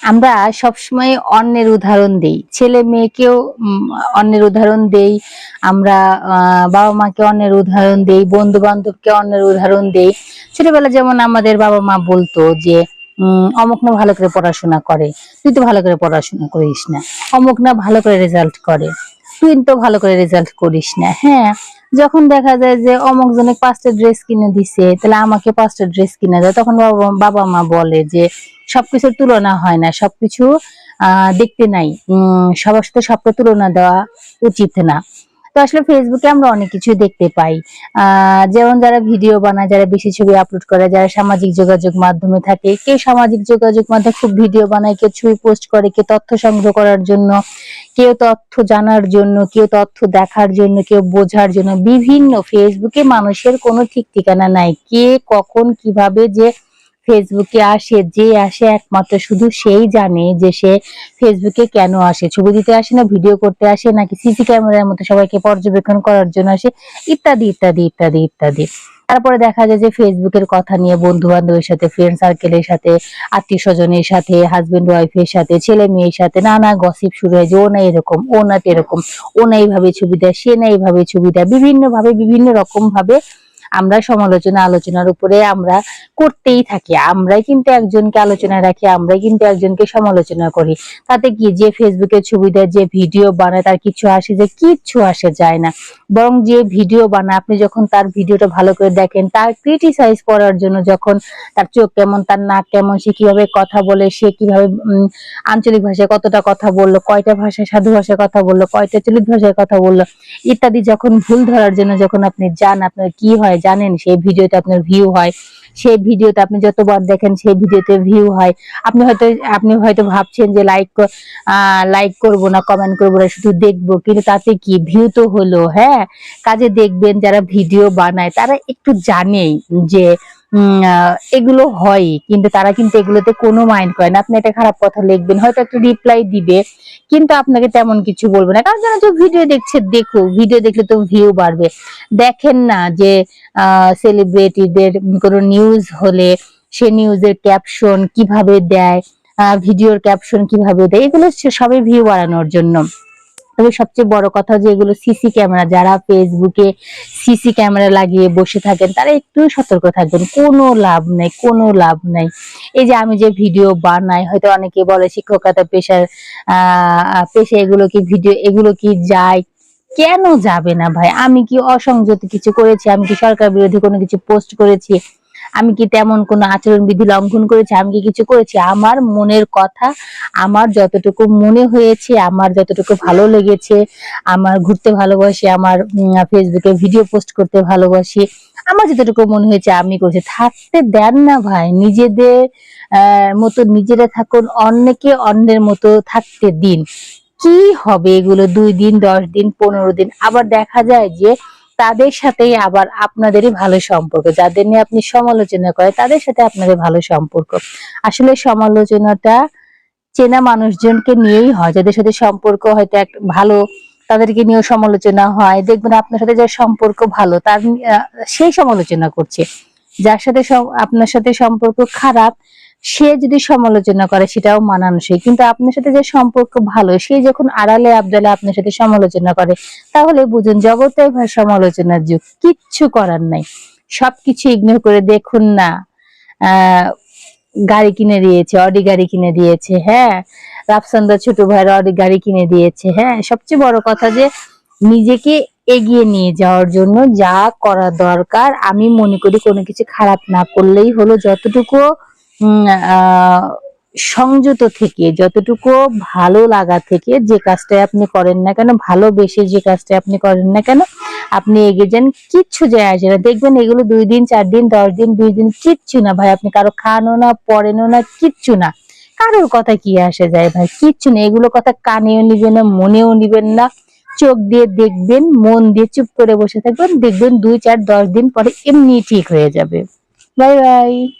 আমরা সবসময় অন্যের উদাহরণ দেই। ছেলে মেয়েকেও অন্যের উদাহরণ দেই। আমরা বাবা মাকে অন্যের উদাহরণ দেই বন্ধু বান্ধবকে অন্যের উদাহরণ দেই। ছোটবেলা যেমন আমাদের বাবা মা বলতো যে অমুক না ভালো করে পড়াশোনা করে, তুই তো ভালো করে পড়াশোনা করিস না। অমুক না ভালো করে রেজাল্ট করে, তুই তো ভালো করে রেজাল্ট করিস না। হ্যাঁ যখন দেখা যায় যে অমুক জনে পাঁচটা ড্রেস কিনে দিছে, তাহলে আমাকে পাঁচটা ড্রেস কিনে দেয়। তখন বাবা বাবা মা বলে যে সবকিছুর তুলনা হয় না, সবকিছু আহ দেখতে নাই। সবার সাথে সবটা তুলনা দেওয়া উচিত না। তো আসলে ফেসবুকে আমরা অনেক কিছু দেখতে পাই। আহ যেমন যারা ভিডিও বানায়, যারা বেশি ছবি আপলোড করে, যারা সামাজিক যোগাযোগ মাধ্যমে থাকে, কেউ সামাজিক যোগাযোগ মাধ্যমে খুব ভিডিও বানায়, কেউ ছবি পোস্ট করে, কেউ তথ্য সংগ্রহ করার জন্য, কেউ তথ্য জানার জন্য, কেউ তথ্য দেখার জন্য, কেউ বোঝার জন্য। বিভিন্ন ফেসবুকে মানুষের কোনো ঠিক ঠিকানা নাই। কে, কখন, কীভাবে, যে ফেসবুকে আসে, যে আসে একমাত্র শুধু সেই জানে যে সে ফেসবুকে কেন আসে। ছবি দিতে আসে না ভিডিও করতে আসে, নাকি সিসি ক্যামেরার মতো সবাইকে পর্যবেক্ষণ করার জন্য আসে, ইত্যাদি ইত্যাদি ইত্যাদি ইত্যাদি। তারপরে দেখা যায় যে ফেসবুকের কথা নিয়ে বন্ধু বান্ধবের সাথে ফ্রেন্ড সার্কেলের সাথে আত্মীয় স্বজনের সাথে হাজবেন্ড ওয়াইফের সাথে, ছেলে মেয়ের সাথে, নানা গসিপ শুরু হয় যে ও না এরকম, ও না এরকম ও না এইভাবে ছবি দেয়, সে না এইভাবে ছবি দেয় বিভিন্ন ভাবে বিভিন্ন রকম ভাবে আমরা সমালোচনা আলোচনার উপরে আমরা করতেই থাকি। আমরাই কিন্তু একজনকে আলোচনায় রাখি, আমরাই কিন্তু একজনকে সমালোচনা করি। তাতে কি যে ফেসবুকে ছবি দেয় যে ভিডিও বানায় তার কিছু আসে যে কিচ্ছু আসে যায় না। বরং যে ভিডিও বানায়, আপনি যখন তার ভিডিওটা ভালো করে দেখেন, তার ক্রিটিসাইজ করার জন্য যখন তার চোখ কেমন, তার নাক কেমন, সে কীভাবে কথা বলে, সে কীভাবে আঞ্চলিক ভাষায় কতটা কথা বলল, কয়টা ভাষায় সাধু ভাষায় কথা বলল, কয়টা চলিত ভাষায় কথা বলল, ইত্যাদি যখন ভুল ধরার জন্য যখন আপনি যান, আপনার কি হয় জানেন, সেই ভিডিওতে আপনার ভিউ হয়। সেই ভিডিওতে আপনি যতবার দেখেন, সেই ভিডিওতে ভিউ হয়। আপনি হয়তো আপনি হয়তো ভাবছেন যে লাইক লাইক করব না কমেন্ট করব না, শুধু দেখব। কিন্তু তাতে কি? ভিউ তো হলো হ্যাঁ? কাজে দেখবেন যারা ভিডিও বানায়, তারা একটু জানেই যে এগুলো হয়, কিন্তু তারা কিন্তু এগুলোতে কোনো মাইন্ড করে না। আপনি একটা খারাপ কথা লিখবেন, হয়তো একটা রিপ্লাই দিবে, কিন্তু আপনাকে তেমন কিছু বলবে না। কারণ যারা যে ভিডিও দেখছে দেখো ভিডিও দেখলে তো ভিউ বাড়বে। দেখেন না যে সেলিব্রিটিদের কোনো নিউজ হলে সে নিউজের ক্যাপশন কীভাবে দেয় ভিডিওর ক্যাপশন কীভাবে দেয়, এগুলো সবই ভিউ বাড়ানোর জন্য। তবে সবচেয়ে বড় কথা যে এগুলো সিসি ক্যামেরা, যারা ফেসবুকে সিসি ক্যামেরা লাগিয়ে বসে থাকেন, তারা একটু সতর্ক থাকবেন। কোনো লাভ নেই, কোনো লাভ নাই। এই যে আমি যে ভিডিও বানাই, হয়তো অনেকে বলে শিক্ষকতা পেশার পেশা এগুলো কি ভিডিও এগুলো কি যায়? কেন যাবে না ভাই? আমি কি অসংযত কিছু করেছি? আমি কি সরকার বিরোধী কোনো কিছু পোস্ট করেছি? আমি কি তেমন কোনো আচরণ বিধি লঙ্ঘন করেছি? আমি কি কিছু করেছি? আমার মনের কথা, আমার যতটুকু মনে হয়েছে, আমার যতটুকু ভালো লেগেছে, আমার ঘুরতে ভালোবাসি, আমার ফেসবুকে ভিডিও পোস্ট করতে ভালোবাসি, আমার যতটুকু মনে হয়েছে আমি করেছি। থাকতে দেন না ভাই, নিজেদের মতো নিজেরা থাকুন, অন্যকে অন্যের মতো থাকতে দিন। কি হবে এগুলো দুই দিন, দশ দিন, পনেরো দিন? আবার দেখা যায় যে তাদের সাথেই আবার আপনাদেরই ভালো সম্পর্ক। যাদের নিয়ে আপনি সমালোচনা করেন, তাদের সাথে আপনাদের ভালো সম্পর্ক। আসলে সমালোচনাটা চেনা মানুষজনকে নিয়েই হয়। যাদের সাথে সম্পর্ক হয়তো এক ভালো, তাদেরকে নিয়েও সমালোচনা হয়। দেখবেন আপনার সাথে যার সম্পর্ক ভালো, তার সেই সমালোচনা করছে। যার সাথে আপনার সাথে সম্পর্ক খারাপ সে যদি সমালোচনা করে, সেটাও মানানসই। কিন্তু আপনার সাথে যে সম্পর্ক ভালো, সে যখন আড়ালে আবদালে আপনার সাথে সমালোচনা করে, তাহলে বুঝুন জগতে ভাই সমালোচনার যুগ। কিচ্ছু করার নাই। সবকিছু ইগনোর করে দেখুন না। গাড়ি কিনে দিয়েছে, অডি গাড়ি কিনে দিয়েছে হ্যাঁ? রাফসান্দা ছোট ভাইয়ের অডি গাড়ি কিনে দিয়েছে হ্যাঁ? সবচেয়ে বড় কথা যে, নিজেকে এগিয়ে নিয়ে যাওয়ার জন্য যা করা দরকার, আমি মনে করি কোনো কিছু খারাপ না করলেই হলো। যতটুকু সংযত থেকে, যতটুকু ভালো লাগা থেকে যে কাজটাই আপনি করেন না কেন, ভালোবেসে যে কাজটা আপনি করেন না কেন, আপনি এগিয়ে যান, কিচ্ছু যায় আসে না। দেখবেন এগুলো দুই দিন, চার দিন, দশ দিন, বিশ দিন, কিচ্ছু না ভাই। আপনি কারও খানো না, পড়েনও না, কিচ্ছু না। কারোর কথা কি আসে যায় ভাই? কিচ্ছু না। এগুলো কথা কানেও নিবেন না, মনেও নিবেন না। চোখ দিয়ে দেখবেন, মন দিয়ে চুপ করে বসে থাকবেন, দেখবেন দুই, চার, দশ দিন পরে এমনি ঠিক হয়ে যাবে। Bye bye.